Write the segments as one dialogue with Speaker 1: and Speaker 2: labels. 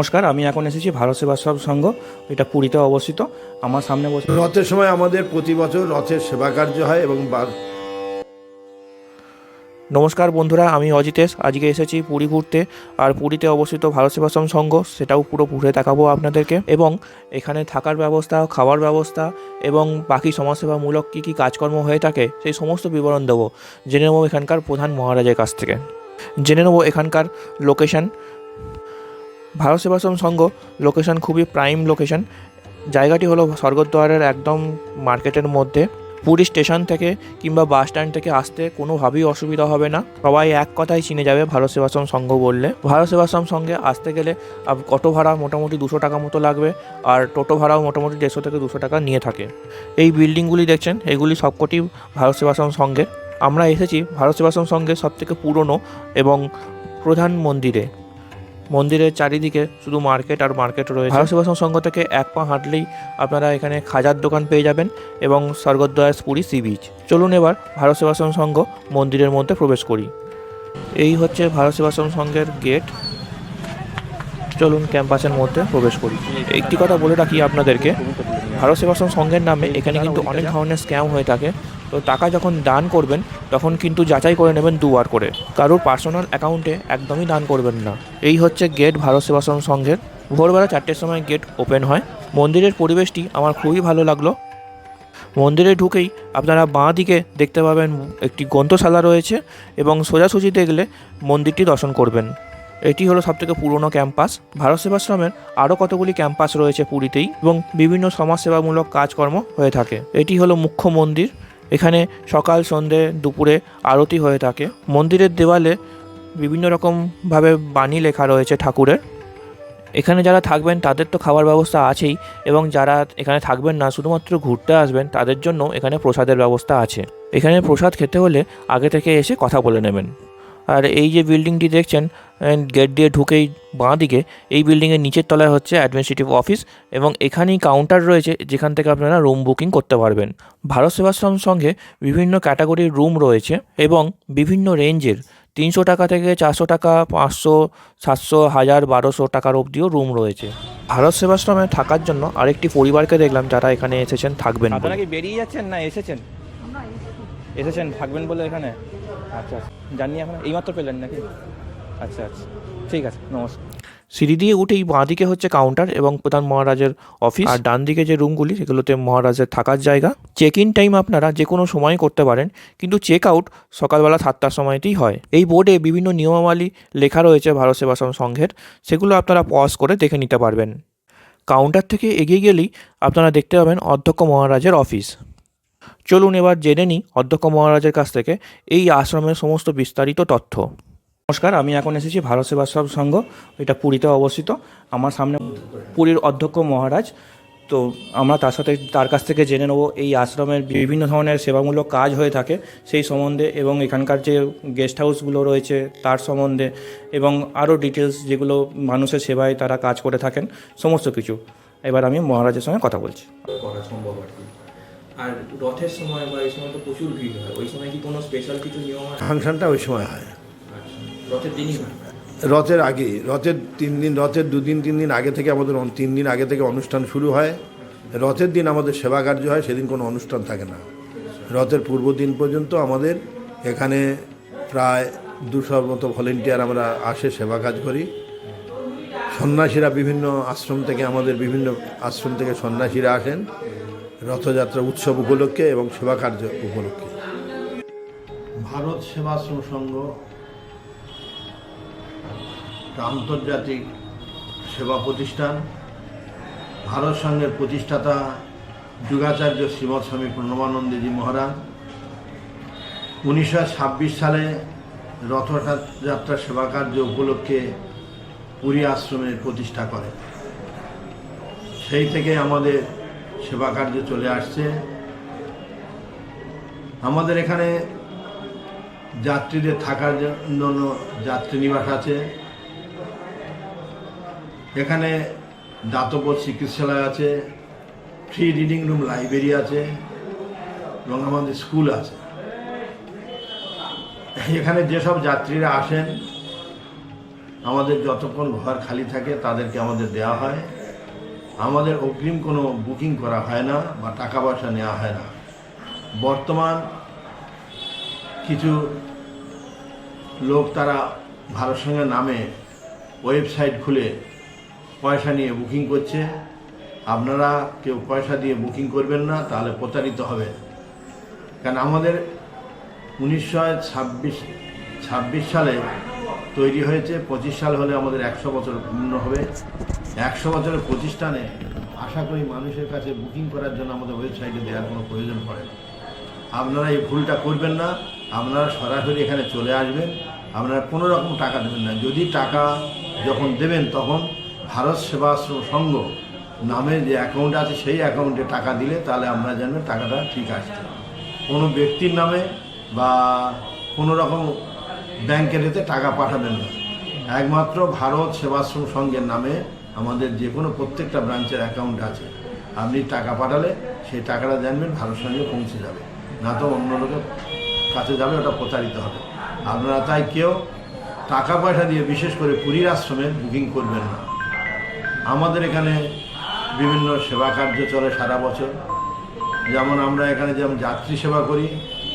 Speaker 1: নমস্কার আমি এখন এসেছি ভারত সেবাশ্রম সংঘ এটা পুরীতে অবস্থিত। আমার সামনে বসে
Speaker 2: রথের সময় আমাদের প্রতি বছর রথের সেবা কার্য হয় এবং
Speaker 1: নমস্কার বন্ধুরা আমি অজিতেশ। আজকে এসেছি পুরী ঘুরতে। আর পুরীতে অবস্থিত ভারত সেবাশ্রম সংঘ সেটাও পুরো ঘুরে দেখাবো আপনাদেরকে। এবং এখানে থাকার ব্যবস্থা খাওয়ার ব্যবস্থা এবং বাকি সমাজসেবামূলক কী কী কাজকর্ম হয়ে থাকে সেই সমস্ত বিবরণ দেবো। জেনে নেব এখানকার প্রধান মহারাজের কাছ থেকে। জেনে নেব এখানকার লোকেশন ভারত সেবাশ্রম সংঘ লোকেশন খুবই প্রাইম লোকেশন জায়গাটি হলো স্বর্গদ্বারের একদম মার্কেটের মধ্যে। পুরী স্টেশন থেকে কিংবা বাস স্ট্যান্ড থেকে আসতে কোনোভাবেই অসুবিধা হবে না। সবাই এক কথাই চিনে যাবে ভারত সেবাশ্রম সংঘ বললে। ভারত সেবাশ্রম সংঘে আসতে গেলে অটো ভাড়া মোটামুটি দুশো টাকা মতো লাগবে আর টোটো ভাড়াও মোটামুটি দেড়শো থেকে দুশো টাকা নিয়ে থাকে। এই বিল্ডিংগুলি দেখছেন, এগুলি সবকটি ভারত সেবাশ্রম সংঘে। আমরা এসেছি ভারত সেবাশ্রম সংঘের সবথেকে পুরনো এবং প্রধান মন্দিরে। মন্দিরের চারিদিকে শুধু মার্কেট আর মার্কেট রয়েছে। ভারত সেবাশ্রম সংঘ থেকে এক পা হাঁটলেই আপনারা এখানে খাজার দোকান পেয়ে যাবেন এবং স্বর্গদ্বয়াস পুরী সি বিচ চলুন এবার ভারত সেবাশ্রম সংঘ মন্দিরের মধ্যে প্রবেশ করি। এই হচ্ছে ভারত সেবাশ্রম সংঘের গেট চলুন ক্যাম্পাসের মধ্যে প্রবেশ করি। একটি কথা বলে রাখি আপনাদেরকে, ভারত সেবাশ্রম সংঘের নামে এখানে কিন্তু অনেক ধরনের স্ক্যাম হয়ে থাকে। তো টাকা যখন দান করবেন, তখন কিন্তু যাচাই করে নেবেন দুবার করে। কারোর পার্সোনাল অ্যাকাউন্টে একদমই দান করবেন না। এই হচ্ছে গেট ভারত সেবাশ্রম সংঘের। ভোরবেলা চারটের সময় গেট ওপেন হয়। মন্দিরের পরিবেশটি আমার খুবই ভালো লাগল। মন্দিরে ঢুকেই আপনারা বাঁ দিকে দেখতে পাবেন একটি গ্রন্থশালা রয়েছে এবং সোজাসুজি দেখলে মন্দিরটি দর্শন করবেন। এটি হলো সবথেকে পুরনো ক্যাম্পাস। ভারত সেবাশ্রমের আরও কতগুলি ক্যাম্পাস রয়েছে পুরীতেই এবং বিভিন্ন সমাজসেবামূলক কাজকর্ম হয়ে থাকে। এটি হলো মুখ্য মন্দির। এখানে সকাল, সন্ধে, দুপুরে আরতি হয়ে থাকে। মন্দিরের দেওয়ালে বিভিন্ন রকমভাবে বাণী লেখা রয়েছে ঠাকুরের। এখানে যারা থাকবেন, তাদের তো খাবার ব্যবস্থা আছেই এবং যারা এখানে থাকবেন না, শুধুমাত্র ঘুরতে আসবেন, তাদের জন্য এখানে প্রসাদের ব্যবস্থা আছে। এখানে প্রসাদ খেতে হলে আগে থেকে এসে কথা বলে নেবেন। আর এই যে বিল্ডিংটি দেখছেন গেট দিয়ে ঢুকেই বাঁ দিকে এই বিল্ডিংয়ের নিচের তলায় হচ্ছে অ্যাডমিনিস্ট্রেটিভ অফিস এবং এখানেই কাউন্টার রয়েছে যেখান থেকে আপনারা রুম বুকিং করতে পারবেন। ভারত সেবাশ্রম সঙ্গে বিভিন্ন ক্যাটাগরির রুম রয়েছে এবং বিভিন্ন রেঞ্জের তিনশো টাকা থেকে চারশো টাকা পাঁচশো সাতশো হাজার বারোশো টাকার অবধিও রুম রয়েছে। ভারত সেবাশ্রমে থাকার জন্য আরেকটি পরিবারকে দেখলাম যারা এখানে এসেছেন থাকবেন আপনারা কি বেরিয়ে যাচ্ছেন না এসেছেন? এসেছেন থাকবেন বলে এখানে? আচ্ছা আচ্ছা। জানি এখন? এইমাত্র পেলেন নাকি? আচ্ছা আচ্ছা। ঠিক আছে নমস্কার। সিঁড়ি দিয়ে উঠেই বাঁ দিকে হচ্ছে কাউন্টার এবং প্রধান মহারাজের অফিস আর ডান দিকে যে রুমগুলি সেগুলোতে মহারাজের থাকার জায়গা। চেক ইন টাইম আপনারা যে কোনো সময় করতে পারেন কিন্তু চেক আউট সকালবেলা সাতটার সময়তেই হয়। এই বোর্ডে বিভিন্ন নিয়মাবলী লেখা রয়েছে ভারত সেবাশ্রম সংঘের। সেগুলো আপনারা পজ করে দেখে নিতে পারবেন। কাউন্টার থেকে এগিয়ে গেলেই আপনারা দেখতে পাবেন অধ্যক্ষ মহারাজের অফিস চলুন এবার জেনে নিই অধ্যক্ষ মহারাজের কাছ থেকে এই আশ্রমের সমস্ত বিস্তারিত তথ্য। নমস্কার, আমি এখন এসেছি ভারত সেবাশ্রম সংঘ, এটা পুরীতে অবস্থিত। আমার সামনে পুরীর অধ্যক্ষ মহারাজ। তো আমরা তার সাথে, তার কাছ থেকে জেনে নেব এই আশ্রমের বিভিন্ন ধরনের সেবামূলক কাজ হয়ে থাকে সেই সম্বন্ধে এবং এখানকার যে গেস্ট হাউসগুলো রয়েছে তার সম্বন্ধে এবং আরও ডিটেলস যেগুলো মানুষের সেবায় তারা কাজ করে থাকেন, সমস্ত কিছু। এবার আমি মহারাজের সঙ্গে কথা বলছি। করা সম্ভব আর রথের সময় বা এই সময় তো প্রচুর ভিড় হয়। ওই সময় কি কোনো স্পেশাল কিছু নিয়ম আছে?
Speaker 2: ফাংশনটা ওই সময় হয়।
Speaker 1: রথের দিনই হয়।
Speaker 2: রথের আগে রথের তিন দিন রথের দুদিন তিন দিন আগে থেকে আমাদের তিন দিন আগে থেকে অনুষ্ঠান শুরু হয়। রথের দিন আমাদের সেবা কার্য হয় সেদিন কোনো অনুষ্ঠান থাকে না। রথের পূর্ব দিন পর্যন্ত আমাদের এখানে প্রায় দুশোর মতো ভলেন্টিয়ার আমরা আসে সেবা কাজ করি। সন্ন্যাসীরা বিভিন্ন আশ্রম থেকে আমাদের বিভিন্ন আশ্রম থেকে সন্ন্যাসীরা আসেন। রথযাত্রা উৎসব উপলক্ষে এবং সেবা কার্য উপলক্ষে। ভারত সেবাশ্রম সংঘ আন্তর্জাতিক সেবা প্রতিষ্ঠান। ভারত সংঘের প্রতিষ্ঠাতা যুগাচার্য শ্রীমৎ স্বামী প্রণবানন্দজি মহারাজ। উনিশশো ছাব্বিশ সালে রথযাত্রা সেবা কার্য উপলক্ষে পুরী আশ্রমের প্রতিষ্ঠা করেন। সেই থেকে আমাদের সেবা কার্য চলে আসছে। আমাদের এখানে যাত্রীদের থাকার জন্য যাত্রী নিবাস আছে। এখানে দাতব্য চিকিৎসালয় আছে ফ্রি রিডিং রুম লাইব্রেরি আছে, এবং আমাদের স্কুল আছে। এখানে যেসব যাত্রীরা আসেন, আমাদের যতক্ষণ ঘর খালি থাকে, তাদেরকে আমাদের দেওয়া হয়। আমাদের অগ্রিম কোনো বুকিং করা হয় না বা টাকা পয়সা নেওয়া হয় না। বর্তমান কিছু লোক তারা ভারত সঙ্গের নামে ওয়েবসাইট খুলে পয়সা নিয়ে বুকিং করছে। আপনারা কেউ পয়সা দিয়ে বুকিং করবেন না, তাহলে প্রতারিত হবে কারণ আমাদের উনিশশো ছাব্বিশ ছাব্বিশ সালে তৈরি হয়েছে, পঁচিশ সাল হলে আমাদের একশো বছর পূর্ণ হবে। একশো বছরের প্রতিষ্ঠানে আশা করি মানুষের কাছে বুকিং করার জন্য আমাদের ওয়েবসাইটে দেওয়ার কোনো প্রয়োজন পড়ে না। আপনারা এই ভুলটা করবেন না, আপনারা সরাসরি এখানে চলে আসবেন, আপনারা কোনো রকম টাকা দেবেন না। যদি টাকা যখন দেবেন তখন ভারত সেবাশ্রম সংঘ নামে যে অ্যাকাউন্ট আছে সেই অ্যাকাউন্টে টাকা দিলে তাহলে আমরা জানবেন টাকাটা ঠিক আসছে। কোনো ব্যক্তির নামে বা কোনো রকম ব্যাংকের এতে টাকা পাঠাবেন না। একমাত্র ভারত সেবাশ্রম সংঘের নামে আমাদের যে কোনো প্রত্যেকটা ব্রাঞ্চের অ্যাকাউন্ট আছে। আপনি টাকা পাঠালে সেই টাকাটা জানবেন, ভারত সঙ্গে পৌঁছে যাবে। না তো অন্য লোকের কাছে যাবে, ওটা প্রতারিত হবে। আপনারা তাই কেউ টাকা পয়সা দিয়ে, বিশেষ করে পুরীর আশ্রমে বুকিং করবেন না। আমাদের এখানে বিভিন্ন সেবা কার্য চলে সারা বছর। যেমন আমরা এখানে যেমন যাত্রী সেবা করি,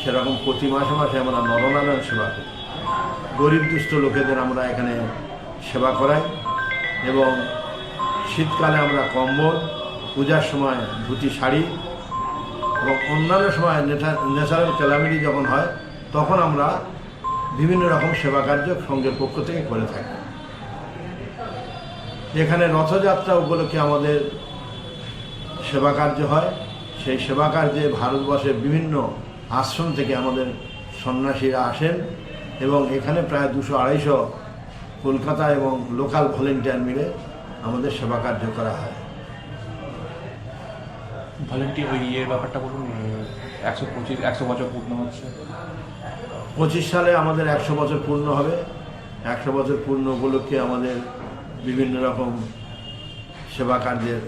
Speaker 2: সেরকম প্রতি মাসে মাসে আমরা নরনারায়ণ সেবা করি। গরিব দুস্থ লোকেদের আমরা এখানে সেবা করাই এবং শীতকালে আমরা কম্বল, পূজার সময় ধুতি শাড়ি এবং অন্যান্য সময় ন্যাচারাল ক্যালামিটি যখন হয়, তখন আমরা বিভিন্ন রকম সেবা কার্য সঙ্গের পক্ষ থেকে করে থাকি। এখানে রথযাত্রা উপলক্ষে আমাদের সেবা কার্য হয়। সেই সেবা কার্যে ভারতবর্ষের বিভিন্ন আশ্রম থেকে আমাদের সন্ন্যাসীরা আসেন এবং এখানে প্রায় দুশো আড়াইশো কলকাতা এবং লোকাল ভলেন্টিয়ার মিলে আমাদের সেবা কার্য করা হয়।
Speaker 3: ভলেন্টিয়ার ওই ইয়ের ব্যাপারটা বলুন একশো পঁচিশ একশো বছর পূর্ণ হচ্ছে।
Speaker 2: পঁচিশ সালে আমাদের একশো বছর পূর্ণ হবে। একশো বছর পূর্ণ উপলক্ষে আমাদের বিভিন্ন রকম সেবা কার্যের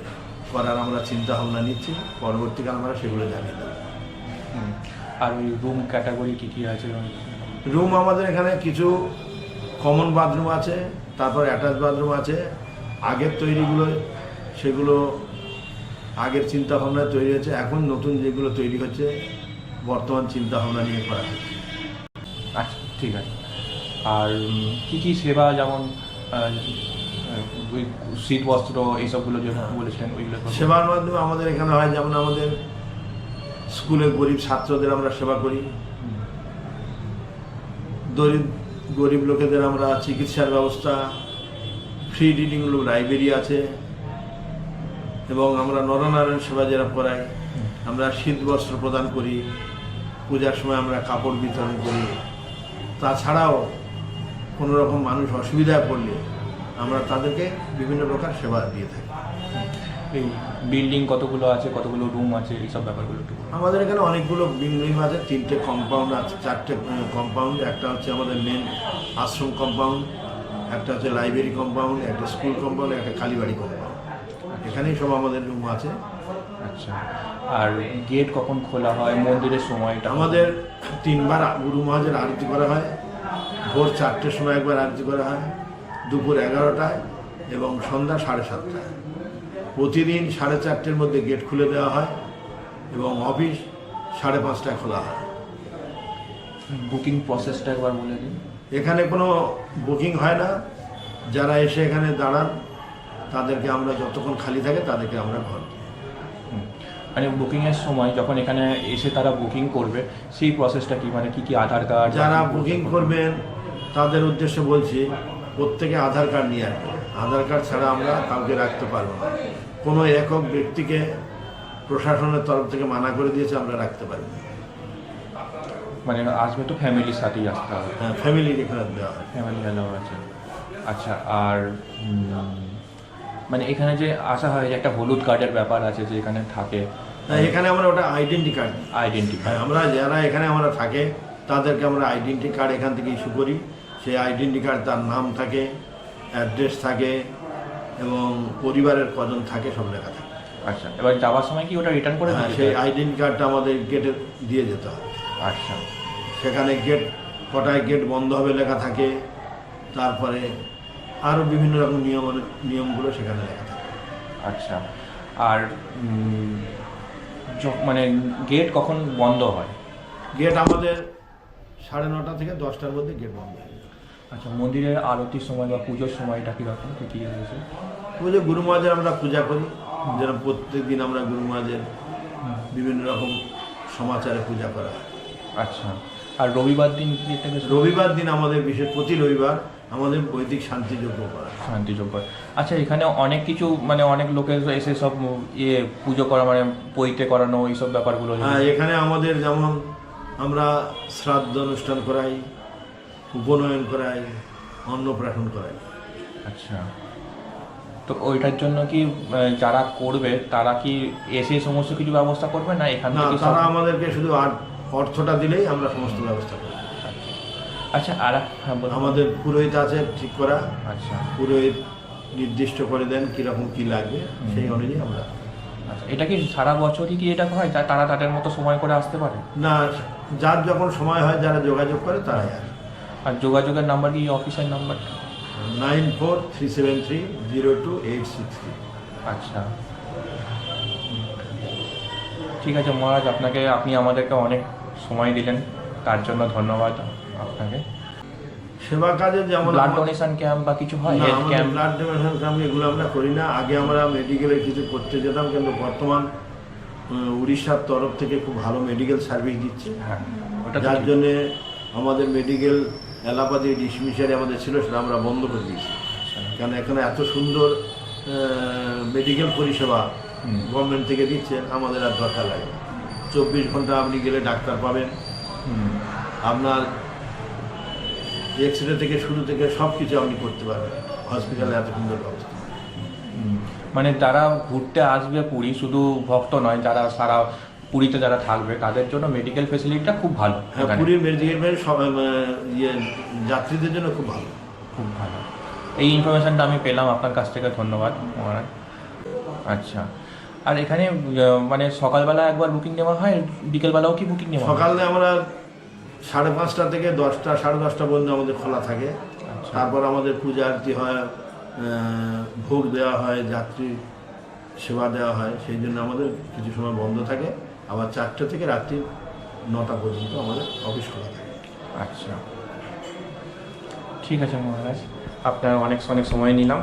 Speaker 2: করার আমরা চিন্তা ভাবনা নিচ্ছি। পরবর্তীকালে আমরা সেগুলো জানিয়ে দেবো।
Speaker 3: আর ওই রুম ক্যাটাগরি কী কী আছে?
Speaker 2: রুম আমাদের এখানে কিছু কমন বাথরুম আছে তারপর অ্যাটাচ বাথরুম আছে আগের তৈরিগুলো সেগুলো আগের চিন্তা ভাবনায় তৈরি হয়েছে এখন নতুন যেগুলো তৈরি হচ্ছে বর্তমান চিন্তা ভাবনা নিয়ে করা হচ্ছে।
Speaker 3: আচ্ছা ঠিক আছে। আর কী কী সেবা যেমন ওই শীত বস্ত্র এইসবগুলো যে বলেছেন ওইগুলো
Speaker 2: সেবার মাধ্যমে আমাদের এখানে হয় যেমন আমাদের স্কুলে গরিব ছাত্রদের আমরা সেবা করি। গরিব গরিব লোকেদের আমরা চিকিৎসার ব্যবস্থা ফ্রি রিডিং লাইব্রেরি আছে এবং আমরা নরনারায়ণ সেবা যারা করাই আমরা শীত বস্ত্র প্রদান করি পূজার সময় আমরা কাপড় বিতরণ করি। তাছাড়াও কোনো রকম মানুষ অসুবিধায় পড়লে আমরা তাদেরকে বিভিন্ন প্রকার সেবা দিয়ে থাকি।
Speaker 3: এই বিল্ডিং কতগুলো আছে কতগুলো রুম আছে এইসব ব্যাপারগুলো একটু
Speaker 2: আমাদের এখানে অনেকগুলো বিল্ডিং আছে তিনটে কম্পাউন্ড আছে চারটে কম্পাউন্ড একটা হচ্ছে আমাদের মেন আশ্রম কম্পাউন্ড একটা হচ্ছে লাইব্রেরি কম্পাউন্ড একটা স্কুল কম্পাউন্ড একটা কালীবাড়ি কম্পাউন্ড এখানেই সব আমাদের রুম আছে।
Speaker 3: আচ্ছা। আর গেট কখন খোলা হয়? মন্দিরের সময়টা
Speaker 2: আমাদের তিনবার গুরু মহাজের আরতি করা হয়। ভোর চারটের সময় একবার আরতি করা হয়। দুপুর এগারোটায় এবং সন্ধ্যা সাড়ে সাতটায়। প্রতিদিন সাড়ে চারটের মধ্যে গেট খুলে দেওয়া হয় এবং অফিস সাড়ে পাঁচটায় খোলা হয়।
Speaker 3: বুকিং প্রসেসটা একবার বলে দিন।
Speaker 2: এখানে কোনো বুকিং হয় না। যারা এসে এখানে দাঁড়ান তাদেরকে আমরা যতক্ষণ খালি থাকে তাদেরকে আমরা ঘর
Speaker 3: মানে বুকিংয়ের সময় যখন এখানে এসে তারা বুকিং করবে সেই প্রসেসটা কি? মানে কি কি আধার কার্ড?
Speaker 2: যারা বুকিং করবেন তাদের উদ্দেশ্যে বলছি প্রত্যেকে আধার কার্ড নিয়ে আসবে আধার কার্ড ছাড়া আমরা কাউকে রাখতে পারব না। কোনো একক ব্যক্তিকে প্রশাসনের তরফ থেকে মানা করে দিয়েছে আমরা রাখতে পারব না
Speaker 3: মানে আসবে তো ফ্যামিলির সাথেই আসতে হবে।
Speaker 2: হ্যাঁ ফ্যামিলি দেওয়া হয়।
Speaker 3: ফ্যামিলি অ্যালাউ আছে আচ্ছা আর মানে এখানে যে আসা হয় যে একটা হলুদ কার্ডের ব্যাপার আছে যে এখানে থাকে।
Speaker 2: এখানে আমরা ওটা আইডেন্টি কার্ড
Speaker 3: আইডেন্টি
Speaker 2: হ্যাঁ আমরা যারা এখানে আমরা থাকে তাদেরকে আমরা আইডেন্টি কার্ড এখান থেকে ইস্যু করি। সেই আইডেন্টি কার্ড তার নাম থাকে অ্যাড্রেস থাকে এবং পরিবারের কজন থাকে সব লেখা থাকে।
Speaker 3: আচ্ছা এবার যাওয়ার সময় কি ওটা রিটার্ন করে
Speaker 2: হ্যাঁ, সেই আইডেন্টি কার্ডটা আমাদের গেটে দিয়ে যেতে হয়।
Speaker 3: আচ্ছা।
Speaker 2: সেখানে গেট কটায় গেট বন্ধ হবে লেখা থাকে। তারপরে আরও বিভিন্ন রকম নিয়ম নিয়মগুলো সেখানে লেখা থাকে।
Speaker 3: আচ্ছা। আর মানে গেট কখন বন্ধ হয়?
Speaker 2: গেট আমাদের সাড়ে নটা থেকে দশটার মধ্যে গেট বন্ধ হয়ে
Speaker 3: আচ্ছা মন্দিরের আরতির সময় বা পুজোর সময়টা কীরকম? কি কী রয়েছে?
Speaker 2: পুজো গুরু মহাজের আমরা পূজা করি। যেরকম প্রত্যেক দিন আমরা গুরু মহাজের বিভিন্ন রকম সমাচারে পূজা করা হয়।
Speaker 3: আচ্ছা আর রবিবার দিন কি একটা বেশ
Speaker 2: রবিবার দিন আমাদের বিশেষ প্রতি রবিবার আমাদের বৈদিক শান্তিযোগ্য করা হয়।
Speaker 3: শান্তিযোগ্য আচ্ছা এখানে অনেক কিছু মানে অনেক লোকের এসে সব ইয়ে পুজো করা মানে পৈতে করানো এইসব ব্যাপারগুলো
Speaker 2: হ্যাঁ এখানে আমাদের যেমন আমরা শ্রাদ্ধ অনুষ্ঠান করাই উপনয়ন করাই অন্নপ্রাশন করাই
Speaker 3: আচ্ছা তো ওইটার জন্য কি যারা করবে তারা কি এসে সমস্ত কিছু ব্যবস্থা করবে না এখান থেকে
Speaker 2: তারা আমাদেরকে শুধু আর- অর্থটা দিলেই আমরা সমস্ত ব্যবস্থা করি।
Speaker 3: আচ্ছা আর হ্যাঁ
Speaker 2: আমাদের পুরোহিত আছে ঠিক করা।
Speaker 3: আচ্ছা।
Speaker 2: পুরোহিত নির্দিষ্ট করে দেন কীরকম কী লাগবে সেই অনুযায়ী আমরা
Speaker 3: আচ্ছা এটা কি সারা বছরই কি এটা হয়? তারা তাদের মতো সময় করে আসতে পারে?
Speaker 2: না যার যখন সময় হয় যারা যোগাযোগ করে তারাই আসে।
Speaker 3: আর যোগাযোগের নাম্বার কি অফিসের number
Speaker 2: nine four three seven three zero two eight six three.
Speaker 3: আচ্ছা। ঠিক আছে মহারাজ আপনাকে আপনি আমাদেরকে অনেক সময় দিলেন। তার জন্য ধন্যবাদ আপনাকে।
Speaker 2: সেবা কাজে যেমন
Speaker 3: ব্লাড ডোনেশন ক্যাম্প বা কিছু হয়? Health camp?
Speaker 2: Blood donation camp এগুলো আমরা করি না। আগে আমরা মেডিকেলে কিছু করতে যেতাম কিন্তু বর্তমান উড়িষ্যার তরফ থেকে খুব ভালো মেডিকেল সার্ভিস দিচ্ছে।
Speaker 3: হ্যাঁ
Speaker 2: যার জন্যে আমাদের মেডিকেল এলাপাতি ডিসমিশারি আমাদের ছিল সেটা আমরা বন্ধ করে দিয়েছি। কারণ এখানে এত সুন্দর মেডিকেল পরিষেবা। গভর্নমেন্ট থেকে দিচ্ছেন আমাদের আর দরকার লাগে চব্বিশ ঘণ্টা আপনি গেলে ডাক্তার পাবেন। আপনার এক্স রে থেকে শুরু থেকে সব কিছু আপনি করতে পারবেন। হসপিটালে এত সুন্দর ব্যবস্থা।
Speaker 3: মানে যারা ঘুরতে আসবে পুরী শুধু ভক্ত নয় যারা সারা পুরীতে যারা থাকবে তাদের জন্য মেডিকেল ফেসিলিটিটা খুব ভালো
Speaker 2: হ্যাঁ পুরীর মেডিকেল ইয়ে যাত্রীদের জন্য খুব ভালো।
Speaker 3: খুব ভালো। এই ইনফরমেশানটা আমি পেলাম আপনার কাছ থেকে ধন্যবাদ আচ্ছা। আর এখানে মানে সকালবেলা একবার বুকিং নেওয়া হয় বিকেলবেলাও কি বুকিং নেওয়া?
Speaker 2: সকালে আমরা সাড়ে পাঁচটা থেকে দশটা সাড়ে দশটা পর্যন্ত আমাদের খোলা থাকে।
Speaker 3: আচ্ছা।
Speaker 2: তারপর আমাদের পূজা আরতি হয় ভোগ দেওয়া হয় যাত্রী সেবা দেওয়া হয় সেই জন্য আমাদের কিছু সময় বন্ধ থাকে। আবার চারটে থেকে রাত্রি নটা পর্যন্ত আমাদের অফিস খোলা থাকে।
Speaker 3: আচ্ছা। ঠিক আছে মহারাজ, আপনার অনেক অনেক সময় নিলাম।